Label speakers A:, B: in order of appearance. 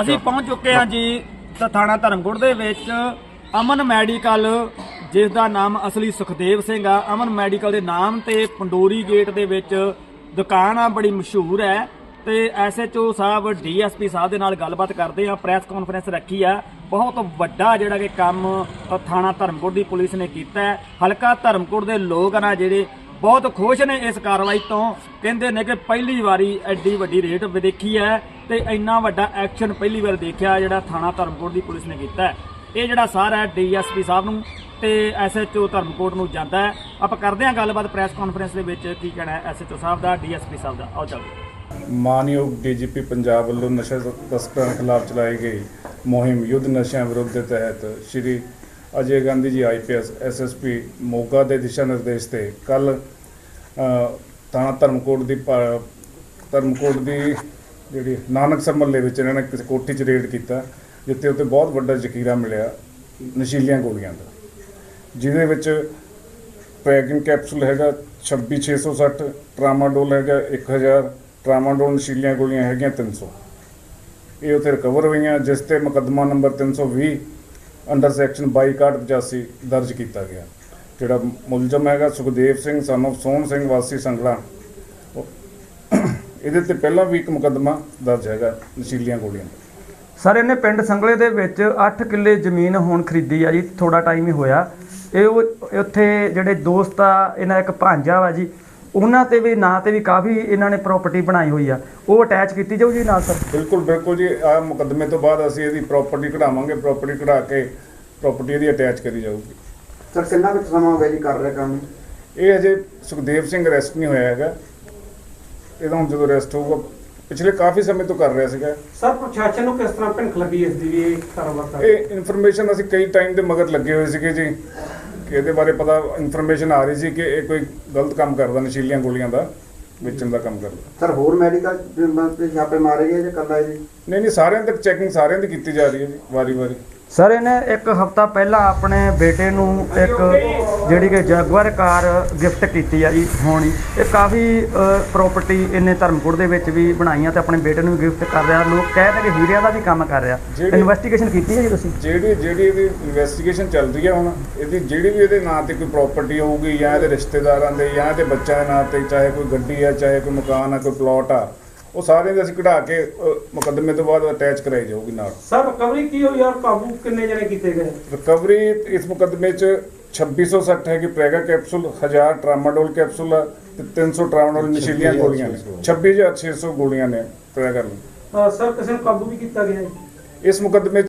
A: ਅਸੀਂ ਪਹੁੰਚ ਚੁੱਕੇ ਹਾਂ ਜੀ ਥਾਣਾ ਧਰਮਕੋਟ ਦੇ ਵਿੱਚ। ਅਮਨ ਮੈਡੀਕਲ ਜਿਸ ਦਾ ਨਾਮ ਅਸਲੀ ਸੁਖਦੇਵ ਸਿੰਘ ਆ। ਅਮਨ ਮੈਡੀਕਲ ਦੇ ਨਾਮ ਤੇ ਪੰਡੋਰੀ ਗੇਟ ਦੇ ਵਿੱਚ ਦੁਕਾਨ ਆ ਬੜੀ ਮਸ਼ਹੂਰ ਹੈ। ਤੇ ਐਸਐਚਓ ਸਾਹਿਬ ਡੀਐਸਪੀ ਸਾਹਿਬ ਦੇ ਨਾਲ ਗੱਲਬਾਤ ਕਰਦੇ ਆ ਪ੍ਰੈਸ ਕਾਨਫਰੰਸ ਰੱਖੀ ਆ। ਬਹੁਤ ਵੱਡਾ ਜਿਹੜਾ ਕਿ ਕੰਮ ਥਾਣਾ ਧਰਮਕੋਟ ਦੀ ਪੁਲਿਸ ਨੇ ਕੀਤਾ ਹੈ। ਹਲਕਾ ਧਰਮਕੋਟ ਦੇ ਲੋਕ ਆ ਜਿਹੜੇ ਬਹੁਤ ਖੁਸ਼ ਨੇ ਇਸ ਕਾਰਵਾਈ ਤੋਂ। ਕਹਿੰਦੇ ਨੇ ਕਿ ਪਹਿਲੀ ਵਾਰੀ ਐਡੀ ਵੱਡੀ ਰੇਟ ਦੇਖੀ ਹੈ ਤੇ ਇੰਨਾ ਵੱਡਾ ਐਕਸ਼ਨ ਪਹਿਲੀ ਵਾਰ ਦੇਖਿਆ ਜਿਹੜਾ ਥਾਣਾ ਧਰਮਕੋਟ ਦੀ ਪੁਲਿਸ ਨੇ ਕੀਤਾ ਹੈ। ਇਹ ਜਿਹੜਾ ਸਾਰਾ ਹੈ ਡੀਐਸਪੀ ਸਾਹਿਬ ਨੂੰ ਤੇ ਐਸਐਚਓ ਧਰਮਕੋਟ ਨੂੰ ਜਾਂਦਾ ਹੈ। ਆਪਾਂ ਕਰਦੇ ਹਾਂ ਗੱਲਬਾਤ ਪ੍ਰੈਸ ਕਾਨਫਰੰਸ ਦੇ ਵਿੱਚ ਕੀ ਕਹਿਣਾ ਹੈ ਐਸਐਚਓ ਸਾਹਿਬ ਦਾ, ਡੀਐਸਪੀ ਸਾਹਿਬ ਦਾ। ਆਓ ਚੱਲੋ।
B: ਮਾਨਯੋਗ ਡੀਜੀਪੀ ਪੰਜਾਬ ਵੱਲੋਂ ਨਸ਼ਾ ਤਸਕਰਾਂ ਖਿਲਾਫ ਚਲਾਈ ਗਈ ਮੁਹਿੰਮ ਯੁੱਧ ਨਸ਼ਿਆਂ ਵਿਰੁੱਧ ਦੇ ਤਹਿਤ ਸ਼੍ਰੀ ਅਜੇ ਗਾਂਧੀ ਜੀ ਆਈਪੀਐਸ ਐਸਐਸਪੀ ਮੋਗਾ ਦੇ ਦਿਸ਼ਾ ਨਿਰਦੇਸ਼ ਤੇ। ਕੱਲ ਥਾਣਾ ਧਰਮਕੋਟ ਦੀ ਭਾ- ਧਰਮਕੋਟ ਦੀ ਜਿਹੜੀ ਨਾਨਕਸਰ ਮਹੱਲੇ ਵਿੱਚ ਇਹਨਾਂ ਨੇ ਕਿਸੇ ਕੋਠੀ 'ਚ ਰੇਡ ਕੀਤਾ, ਜਿੱਥੇ ਉੱਤੇ ਬਹੁਤ ਵੱਡਾ ਜ਼ਖੀਰਾ ਮਿਲਿਆ ਨਸ਼ੀਲੀਆਂ ਗੋਲੀਆਂ ਦਾ। ਜਿਹਦੇ ਵਿੱਚ ਪੈਕਿੰਗ ਕੈਪਸੂਲ ਹੈਗਾ 26660 ਟਰਾਮਾਡੋਲ ਹੈਗਾ 1000 ਟਰਾਮਾਡੋਲ ਨਸ਼ੀਲੀਆਂ ਗੋਲੀਆਂ ਹੈਗੀਆਂ 300 ਇਹ ਉਥੇ ਰਿਕਵਰ ਹੋਈਆਂ, ਜਿਸ ਤੇ ਮੁਕੱਦਮਾ ਨੰਬਰ 320 ਅੰਡਰ ਸੈਕਸ਼ਨ 2285 ਦਰਜ ਕੀਤਾ ਗਿਆ। ਜਿਹੜਾ ਮੁਲਜ਼ਮ ਹੈਗਾ ਸੁਖਦੇਵ ਸਿੰਘ ਸਨ of ਸੋਹਣ ਸਿੰਘ ਵਾਸੀ ਸੰਗਲਾ ਇਹਦੇ ਤੇ ਪਹਿਲਾਂ ਵੀ ਇੱਕ ਮੁਕੱਦਮਾ ਦਰਜ ਹੈਗਾ ਨਸ਼ੀਲੀਆਂ ਗੋਲੀਆਂ ਦਾ
C: ਸਰ, ਇਹਨੇ ਪਿੰਡ ਸੰਗਲੇ ਦੇ ਵਿੱਚ 8 ਕਿੱਲੇ ਜ਼ਮੀਨ ਹੁਣ ਖਰੀਦੀ ਆ ਜੀ ਥੋੜਾ ਟਾਈਮ ਹੀ ਹੋਇਆ। ਇਹ ਉਹ- ਉੱਥੇ ਜਿਹੜੇ ਦੋਸਤ ਆ, ਇਹਨਾਂ ਦਾ ਇੱਕ ਭਾਂਜਾ ਵਾ ਜੀ ਉਹਨਾਂ ਤੇ ਵੀ ਨਾਂ ਤੇ ਵੀ ਕਾਫੀ ਇਹਨਾਂ ਨੇ ਪ੍ਰਾਪਰਟੀ ਬਣਾਈ ਹੋਈ ਆ। ਉਹ ਅਟੈਚ ਕੀਤੀ ਜਾਊ ਜੀ ਨਾਲ ਸਰ?
B: ਬਿਲਕੁਲ ਬਿਲਕੁਲ ਜੀ। ਆ ਮੁਕੱਦਮੇ ਤੋਂ ਬਾਅਦ ਅਸੀਂ ਇਹਦੀ ਪ੍ਰਾਪਰਟੀ ਕਢਾਵਾਂਗੇ ਪ੍ਰਾਪਰਟੀ ਕਢਾ ਕੇ ਪ੍ਰਾਪਰਟੀ ਇਹਦੀ ਅਟੈਚ ਕਰੀ ਜਾਊਗੀ।
D: ਸਰ ਕਿੰਨਾ ਕੁ ਸਮਾਂ ਹੋ ਗਿਆ ਜੀ ਕਰ ਰਿਹਾ ਕੰਮ?
B: ਇਹ ਅਜੇ ਸੁਖਦੇਵ ਸਿੰਘ ਅਰੈਸਟ ਨਹੀਂ ਹੋਇਆ ਹੈਗਾ। ਇਹਦਾ ਹੁਣ ਜਦੋਂ ਅਰੈਸਟ ਹੋਊਗਾ ਪਿਛਲੇ ਕਾਫੀ ਸਮੇਂ ਤੋਂ ਕਰ ਰਿਹਾ ਸੀਗਾ।
E: ਸਰ ਪ੍ਰਸ਼ਾਸਨ ਨੂੰ ਕਿਸ ਤਰ੍ਹਾਂ ਭਿਣਕ ਲੱਗੀ ਇਸ ਦੀ ਵੀ ਇਹ ਕਾਰੋਬਾਰ ਕਰ
B: ਇਹ ਇਨਫੋਰਮੇਸ਼ਨ ਅਸੀਂ ਕਈ ਟਾਈਮ ਦੇ ਮਗਰ ਲੱਗੇ ਹੋਏ ਸੀਗੇ ਜੀ। ਇਹਦੇ ਬਾਰੇ ਪਤਾ ਇਨਫੋਰਮੇਸ਼ਨ ਆ ਰਹੀ ਸੀ ਕਿ ਇਹ ਕੋਈ ਗਲਤ ਕੰਮ ਕਰਦਾ ਨਸ਼ੀਲੀਆਂ ਗੋਲੀਆਂ ਦਾ ਵੇਚਣ ਦਾ ਕੰਮ ਕਰਦਾ।
D: ਸਰ ਹੋਰ ਮੈਡੀਕਲ ਤੇ ਛਾਪੇ ਮਾਰੇ ਗਏ ਜਾਂ ਕੱਲਾ ਜੀ?
B: ਨਹੀਂ ਨਹੀਂ ਸਾਰਿਆਂ ਤੱਕ ਚੈਕਿੰਗ ਸਾਰਿਆਂ ਦੀ ਕੀਤੀ ਜਾ ਰਹੀ ਹੈ ਜੀ ਵਾਰੀ ਵਾਰੀ
C: ਸਰ ਇਹਨੇ ਇੱਕ ਹਫਤਾ ਪਹਿਲਾਂ ਆਪਣੇ ਬੇਟੇ ਨੂੰ ਇੱਕ ਜਿਹੜੀ ਕਿ ਜੈਗੁਆਰ ਕਾਰ ਗਿਫਟ ਕੀਤੀ ਆ ਜੀ ਹੋਣੀ। ਇਹ ਕਾਫੀ ਪ੍ਰਾਪਰਟੀ ਇਹਨੇ ਧਰਮਕੋਟ ਦੇ ਵਿੱਚ ਵੀ ਬਣਾਈਆਂ ਤੇ ਆਪਣੇ ਬੇਟੇ ਨੂੰ ਗਿਫਟ ਕਰ ਰਿਹਾ। ਲੋਕ ਕਹਿੰਦੇ ਕਿ ਹੀਰਿਆਂ ਦਾ ਵੀ ਕੰਮ ਕਰ ਰਿਹਾ। ਇਨਵੈਸਟੀਗੇਸ਼ਨ ਕੀਤੀ ਹੈ ਜੀ ਤੁਸੀਂ?
B: ਜਿਹੜੀ ਜਿਹੜੀ ਇਹਦੀ ਇਨਵੈਸਟੀਗੇਸ਼ਨ ਚੱਲ ਰਹੀ ਹੈ ਹੁਣ ਇਹਦੀ ਜਿਹੜੀ ਵੀ ਇਹਦੇ ਨਾਂ ਤੇ ਕੋਈ ਪ੍ਰਾਪਰਟੀ ਹੋਊਗੀ ਜਾਂ ਇਹਦੇ ਰਿਸ਼ਤੇਦਾਰਾਂ ਦੇ ਜਾਂ ਇਹਦੇ ਬੱਚਿਆਂ ਦੇ ਨਾਂ ਤੇ ਚਾਹੇ ਕੋਈ ਗੱਡੀ ਹੈ ਚਾਹੇ ਕੋਈ ਮਕਾਨ ਹੈ ਕੋਈ ਪਲਾਟ ਆ ਉਹ ਸਾਰੇ ਦੇ ਅਸੀਂ ਕਢਾ ਕੇ ਮੁਕੱਦਮੇ ਤੋਂ ਬਾਅਦ ਅਟੈਚ ਕਰਾਈ ਜਾਊਗੀ ਨਾਲ।
E: ਸਰ ਰਿਕਵਰੀ ਕੀ ਹੋਈ ਔਰ ਕਾਬੂ ਕਿੰਨੇ ਜਣੇ ਕੀਤੇ ਗਏ?
B: ਰਿਕਵਰੀ ਇਸ ਮੁਕੱਦਮੇ 'ਚ 2660 ਹੈ ਕਿ ਪ੍ਰੈਗਾ ਕੈਪਸੂਲ 1000 ਟਰਾਮਾਡੋਲ ਕੈਪਸੂਲ ਤੇ 300 ਟਰਾਮਾਡੋਲ ਨਸ਼ੀਲੀਆਂ ਗੋਲੀਆਂ ਨੇ। 26600 ਗੋਲੀਆਂ ਨੇ ਪ੍ਰੈਗਾ ਨੂੰ।
E: ਸਰ ਕਿਸੇ ਨੂੰ ਕਾਬੂ ਵੀ ਕੀਤਾ ਗਿਆ ਹੈ
B: ਇਸ ਮੁਕੱਦਮੇ